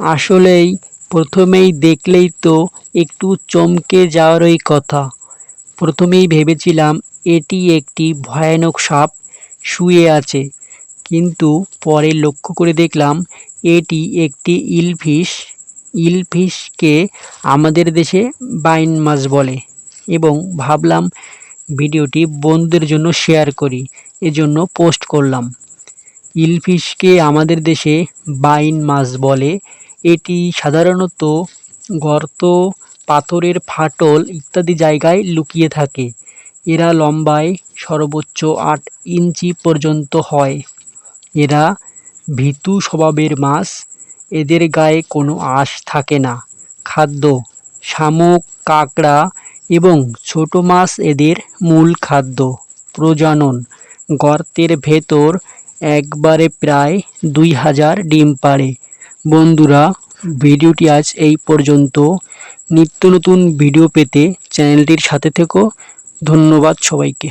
আসলেই প্রথমেই দেখলেই তো একটু চমকে যাওয়ারই কথা। প্রথমেই ভেবেছিলাম এটি একটি ভয়ানক সাপ শুয়ে আছে, কিন্তু পরে লক্ষ্য করে দেখলাম এটি একটি ইলফিশ। ইলফিশকে আমাদের দেশে বাইন মাছ বলে এবং ভাবলাম ভিডিওটি বন্ধুদের জন্য শেয়ার করি, এজন্য পোস্ট করলাম। ইলফিশকে আমাদের দেশে বাইন মাছ বলে। এটি সাধারণত গর্ত, পাথরের ফাটল ইত্যাদি জায়গায় লুকিয়ে থাকে। এরা লম্বায় সর্বোচ্চ আট ইঞ্চি পর্যন্ত হয়। এরা ভীতু স্বভাবের মাছ। এদের গায়ে কোনো আঁশ থাকে না। খাদ্য, শামুক, কাঁকড়া এবং ছোট মাছ এদের মূল খাদ্য। প্রজনন, গর্তের ভেতর একবারে প্রায় দুই হাজার ডিম পাড়ে। বন্ধুরা, ভিডিওটি আজ এই পর্যন্ত। নিত্য নতুন ভিডিও পেতে চ্যানেলটির সাথে থেকো। ধন্যবাদ সবাইকে।